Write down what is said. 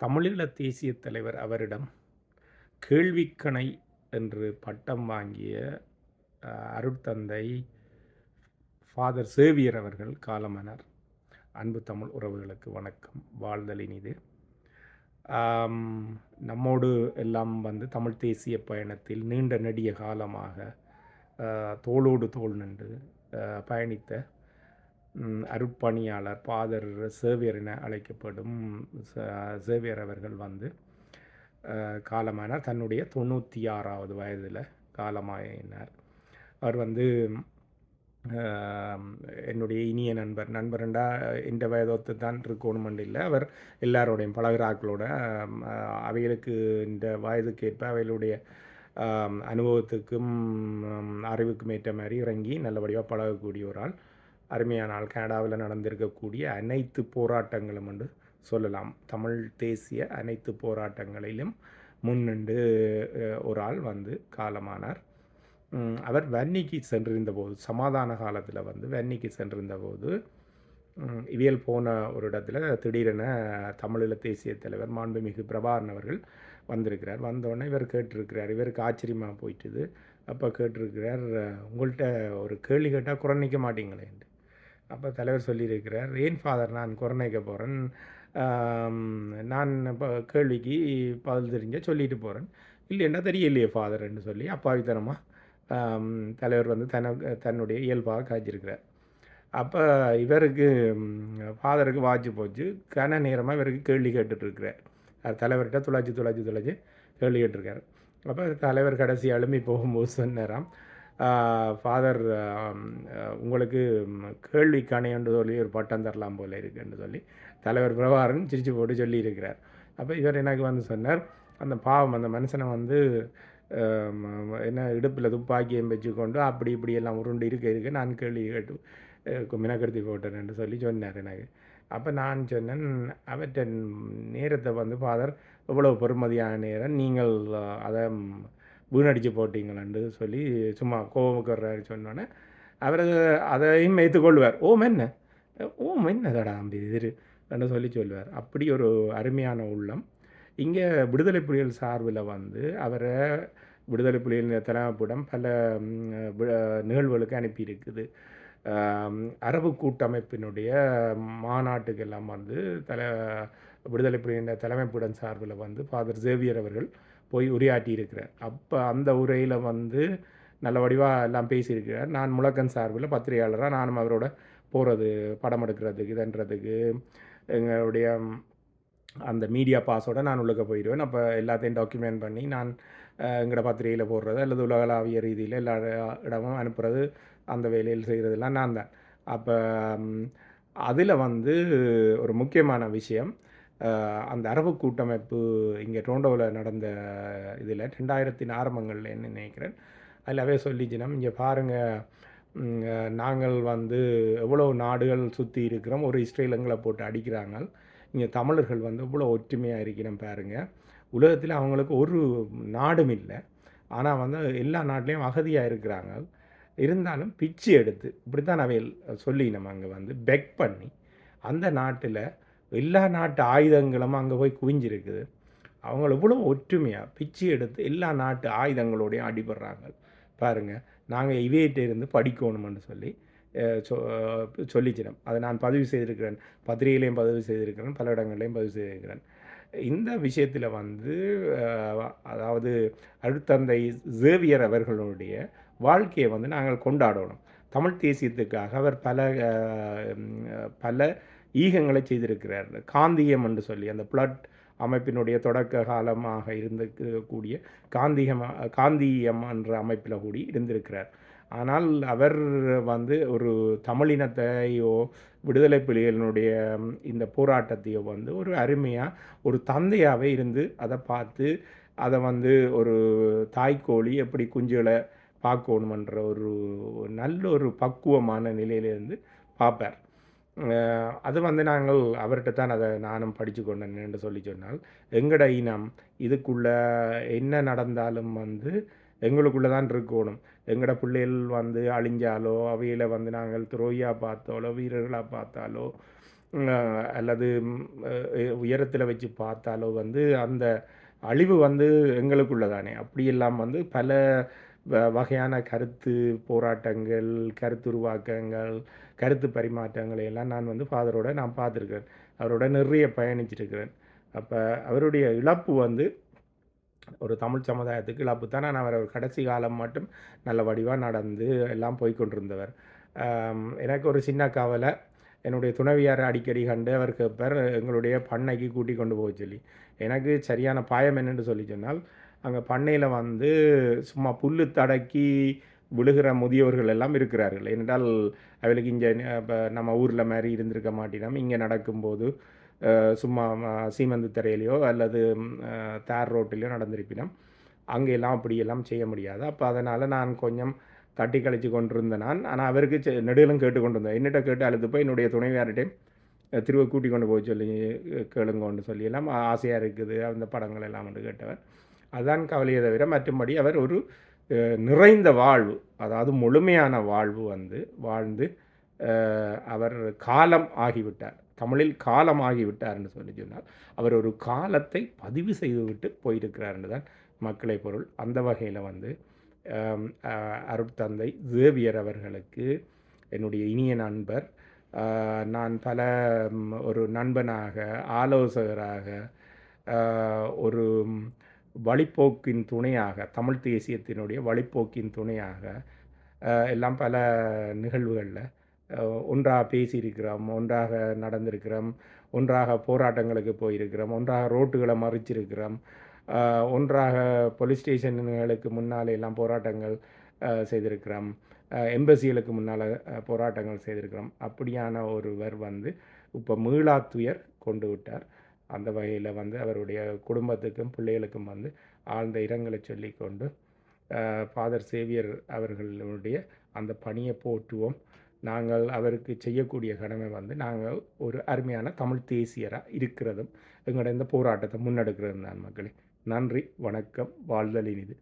தமிழீழ தேசிய தலைவர் அவரிடம் கேள்விக்கணை என்று பட்டம் வாங்கிய அருட்தந்தை ஃபாதர் சேவியர் அவர்கள் காலமானார். அன்பு தமிழ் உறவுகளுக்கு வணக்கம். வாழ்தலின் இது நம்மோடு எல்லாம் வந்து தமிழ் தேசிய பயணத்தில் நீண்ட நெடிய காலமாக தோளோடு தோள் நின்று பயணித்த அருட்பணியாளர் பாதர் சேவியர் என அழைக்கப்படும் ச- சேவியர் அவர்கள் வந்து காலமானார். தன்னுடைய தொண்ணூற்றி ஆறாவது வயதில் காலமாயினார். அவர் வந்து என்னுடைய இனிய நண்பர் நண்பர்ண்டா இந்த வயதோத்து தான் இருக்கணுமென்று இல்லை. அவர் எல்லாரோடையும் பழகிறாக்களோட அவைகளுக்கு இந்த வயதுக்கேற்ப அவைகளுடைய அனுபவத்துக்கும் அறிவுக்கும் ஏற்ற மாதிரி இறங்கி நல்லபடியாக பழகக்கூடிய ஒரு ஆள் அருமையான ஆள் கனடாவில் நடந்திருக்கக்கூடிய அனைத்து போராட்டங்களும் என்று சொல்லலாம். தமிழ் தேசிய அனைத்து போராட்டங்களிலும் முன்னின்று ஒரு ஆள் வந்து காலமானார். அவர் வன்னிக்கு சென்றிருந்த போது சமாதான காலத்தில் வந்து வன்னிக்கு சென்றிருந்த போது இவியல் போன ஒரு இடத்துல திடீரென தமிழீழ தேசிய தலைவர் மாண்புமிகு பிரபாகரன் அவர்கள் வந்திருக்கிறார். வந்தோடனே இவர் கேட்டிருக்கிறார். இவருக்கு ஆச்சரியமாக போயிட்டுது. அப்போ கேட்டிருக்கிறார் உங்கள்கிட்ட ஒரு கேள்வி கேட்டால் குரணிக்க மாட்டீங்களேன்ட்டு அப்போ தலைவர் சொல்லியிருக்கிறார் ஏன் ஃபாதர் நான் குரணைக்க போகிறேன் நான் இப்போ கேள்விக்கு பதில் தெரிஞ்ச சொல்லிட்டு போகிறேன் இல்லைன்னா தெரியலையே ஃபாதர்ன்னு சொல்லி அப்பாவித்தனமாக தலைவர் வந்து தன தன்னுடைய இயல்பாக காய்ச்சிருக்கிறார். அப்போ இவருக்கு ஃபாதருக்கு வாட்சி போச்சு. கன நேரமாக இவருக்கு கேள்வி கேட்டுட்ருக்கிறார். தலைவர்கிட்ட துளாச்சி துளாச்சி துளாச்சி கேள்வி கேட்டிருக்காரு அப்போ தலைவர் கடைசி அழுமி போகும்போது சொன்னாராம் ஃபாதர் உங்களுக்கு கேள்விக்கானே என்று சொல்லி ஒரு பட்டம் தரலாம் போல இருக்குன்னு சொல்லி தலைவர் பிரபாரன் சிரிச்சு போட்டு சொல்லியிருக்கிறார். அப்போ இவர் எனக்கு வந்து சொன்னார் அந்த பாவம் அந்த மனுஷனை வந்து என்ன இடுப்பில் துப்பாக்கியம் வச்சுக்கொண்டு அப்படி இப்படி எல்லாம் உருண்டு இருக்க இருக்க நான் கேள்வி கேட்டு அஹ், போட்டேன் என்று சொல்லி சொன்னார் எனக்கு. அப்போ நான் சொன்னேன் அவற்ற நேரத்தை வந்து ஃபாதர் இவ்வளோ பெருமதியான நேரம் நீங்கள் அதை வீணடிச்சு போட்டிங்களான்னு சொல்லி சும்மா கோபப்படுறாரு சொன்னோன்னே அவர் அதையும் ஏற்றுக்கொள்வார் ஓம் என்ன? ஓம் என்னதடா அம்பி இது? என்று சொல்லி சொல்லுவார் அப்படி ஒரு அருமையான உள்ளம். இங்கே விடுதலை புலிகள் சார்பில் வந்து அவரை விடுதலை புலிகள் தலைமைப்பிடம் பல நிகழ்வுகளுக்கு அனுப்பியிருக்குது. அரபு கூட்டமைப்பினுடைய மாநாட்டுக்கெல்லாம் வந்து தலை விடுதலை புலிகளின் தலைமைப்பிடம் சார்பில் வந்து ஃபாதர் சேவியர் அவர்கள் போய் உரையாற்றி இருக்கிறார் அப்போ அந்த உரையில் வந்து நல்ல வடிவாக எல்லாம் பேசியிருக்கிறார். நான் முழக்கன் சார்பில் பத்திரிகையாளராக நானும் அவரோட போகிறது படம் எடுக்கிறதுக்கு இதன்றதுக்கு எங்களுடைய அந்த மீடியா பாஸோட நான் உள்ளுக்க போயிடுவேன். அப்போ எல்லாத்தையும் டாக்குமெண்ட் பண்ணி நான் எங்களோட பத்திரிகையில் போடுறது அல்லது உலகளாவிய ரீதியில் எல்லா இடமும் அனுப்புறது அந்த வேலையில் செய்கிறதெல்லாம் நான் தான் அப்போ அதில் வந்து ஒரு முக்கியமான விஷயம் அந்த அரபு கூட்டமைப்பு இங்கே டோண்டோவில் நடந்த இதில் ரெண்டாயிரத்தின் ஆரம்பங்களில் என்ன நினைக்கிறேன்? அவே சொல்லிச்சுன்னா இங்கே பாருங்கள் நாங்கள் வந்து எவ்வளோ நாடுகள் சுற்றி இருக்கிறோம் ஒரு இஸ்ரேல் எங்களை போட்டு அடிக்கிறாங்க. இங்கே தமிழர்கள் வந்து இவ்வளோ ஒற்றுமையாக இருக்கிறோம் பாருங்கள் உலகத்தில் அவங்களுக்கு ஒரு நாடும் இல்லை. ஆனால் வந்து எல்லா நாட்டிலையும் அகதியாக இருக்கிறாங்க. இருந்தாலும் பிச்சு எடுத்து இப்படி தான் அவையில் சொல்லி நம்ம அங்கே வந்து பெக் பண்ணி அந்த நாட்டில் எல்லா நாட்டு ஆயுதங்களும் அங்கே போய் குவிஞ்சிருக்குது. அவங்க எவ்வளோ ஒற்றுமையாக பிச்சு எடுத்து எல்லா நாட்டு ஆயுதங்களோடையும் அடிபடுறாங்க. பாருங்கள் நாங்கள் இவையிட்ட இருந்து படிக்கணும்னு சொல்லி சொ சொல்லிச்சிடும் அதை நான் பதிவு செய்திருக்கிறேன். பத்திரிகையிலையும் பதிவு செய்திருக்கிறேன். பல இடங்கள்லையும் பதிவு செய்திருக்கிறேன். இந்த விஷயத்தில் வந்து அதாவது அருட்தந்தை சேவியர் அவர்களுடைய வாழ்க்கையை வந்து நாங்கள் கொண்டாடணும். தமிழ் தேசியத்துக்காக அவர் பல பல ஈகங்களை செய்திருக்கிறார். காந்தியம் என்று சொல்லி அந்த பிளட் அமைப்பினுடைய தொடக்க காலமாக இருந்திருக்கக்கூடிய காந்தியம் காந்தியம் என்ற அமைப்பில் கூடி இருந்திருக்கிறார். ஆனால் அவர் வந்து ஒரு தமிழினத்தையோ விடுதலை புலிகளினுடைய இந்த போராட்டத்தையோ வந்து ஒரு அருமையாக ஒரு தந்தையாகவே இருந்து அதை பார்த்து அதை வந்து ஒரு தாய்க்கோழி எப்படி குஞ்சுகளை பார்க்கணுமன்ற ஒரு நல்ல ஒரு பக்குவமான நிலையிலிருந்து பார்ப்பார். அது வந்து நாங்கள் அவர்கிட்ட தான் அதை நானும் படித்து கொண்டேன் என்று சொல்லி சொன்னால் எங்கட இனம் இதுக்குள்ளே என்ன நடந்தாலும் வந்து எங்களுக்குள்ளே தான் இருக்கணும். எங்களோட பிள்ளைகள் வந்து அழிஞ்சாலோ அவையில் வந்து நாங்கள் துரோகியாக பார்த்தாலோ வீரர்களாக பார்த்தாலோ அல்லது உயரத்தில் வச்சு பார்த்தாலோ வந்து அந்த அழிவு வந்து எங்களுக்குள்ளே தானே. அப்படியெல்லாம் வந்து பல வகையான கருத்து போராட்டங்கள் கருத்துருவாக்கங்கள் கருத்து பரிமாற்றங்களை எல்லாம் நான் வந்து ஃபாதரோட நான் பார்த்துருக்கிறேன். அவரோட நிறைய பயணிச்சிருக்கிறேன். அப்போ அவருடைய இழப்பு வந்து ஒரு தமிழ் சமுதாயத்துக்கு இழப்பு தான். நான் அவர் கடைசி காலம் மட்டும் நல்ல வடிவாக நடந்து எல்லாம் போய்கொண்டிருந்தவர் எனக்கு ஒரு சின்ன கவலை. என்னுடைய துணைவியார் அடிக்கடி கண்டு அவர் கேட்பார் எங்களுடைய பண்ணைக்கு கூட்டி கொண்டு போக சொல்லி. எனக்கு சரியான பாயம் என்னென்னு சொல்லி சொன்னால் அங்கே பண்ணையில் வந்து சும்மா புல் தடக்கி விழுகிற முதியவர்கள் எல்லாம் இருக்கிறார்கள். என்றால் அவளுக்கு இங்கே இப்போ நம்ம ஊரில் மாதிரி இருந்திருக்க மாட்டினோம். இங்கே நடக்கும்போது சும்மா சீமந்து தரையிலையோ அல்லது தார் ரோட்டிலையோ நடந்திருப்பினோம். அங்கெல்லாம் அப்படியெல்லாம் செய்ய முடியாது. அப்போ அதனால் நான் கொஞ்சம் தட்டி கழிச்சு கொண்டிருந்த நான். ஆனால் அவருக்கு நெடுகளும் கேட்டு கொண்டு வந்தேன். என்னிட்ட கேட்டு அழுது போய் என்னுடைய துணைவியார்கிட்டையும் திரும்ப கூட்டி கொண்டு போய் சொல்லி கேளுங்கன்னு சொல்லி எல்லாம் ஆசையாக இருக்குது. அந்த படங்கள் எல்லாம் வந்து கேட்டவர். அதான் கவலையை தவிர மற்றும்படி அவர் ஒரு நிறைந்த வாழ்வு அதாவது முழுமையான வாழ்வு வந்து வாழ்ந்து அவர் காலம் ஆகிவிட்டார். தமிழில் காலம் ஆகிவிட்டார்னு சொல்லி சொன்னால் அவர் ஒரு காலத்தை பதிவு செய்துவிட்டு போயிருக்கிறார்னு தான் மக்களை பொருள். அந்த வகையில் வந்து அருட்தந்தை ஜேவியர் அவர்களுக்கு என்னுடைய இனிய நண்பர் நான் பல ஒரு நண்பனாக ஆலோசகராக ஒரு வழிப்போக்கின் துணையாக தமிழ் தேசியத்தினுடைய வழிப்போக்கின் துணையாக எல்லாம் பல நிகழ்வுகளில் ஒன்றாக பேசியிருக்கிறோம் ஒன்றாக நடந்திருக்கிறோம் ஒன்றாக போராட்டங்களுக்கு போயிருக்கிறோம் ஒன்றாக ரோட்டுகளை மறிச்சிருக்கிறோம் ஒன்றாக போலீஸ் ஸ்டேஷன்களுக்கு முன்னால் எல்லாம் போராட்டங்கள் செய்திருக்கிறோம் எம்பசிகளுக்கு முன்னால் போராட்டங்கள் செய்திருக்கிறோம். அப்படியான ஒருவர் வந்து இப்போ மீளாத்துயர் கொண்டு விட்டார். அந்த வகையில் வந்து அவருடைய குடும்பத்துக்கும் பிள்ளைகளுக்கும் வந்து ஆழ்ந்த இரங்கலை சொல்லிக்கொண்டு ஃபாதர் சேவியர் அவர்களுடைய அந்த பணியை போற்றுவோம். நாங்கள் அவருக்கு செய்யக்கூடிய கடமை வந்து நாங்கள் ஒரு அருமையான தமிழ் தேசியராக இருக்கிறதும் எங்களோட இந்த போராட்டத்தை முன்னெடுக்கிறது தான் மக்களே. நன்றி வணக்கம் வாழ்தலின் இது.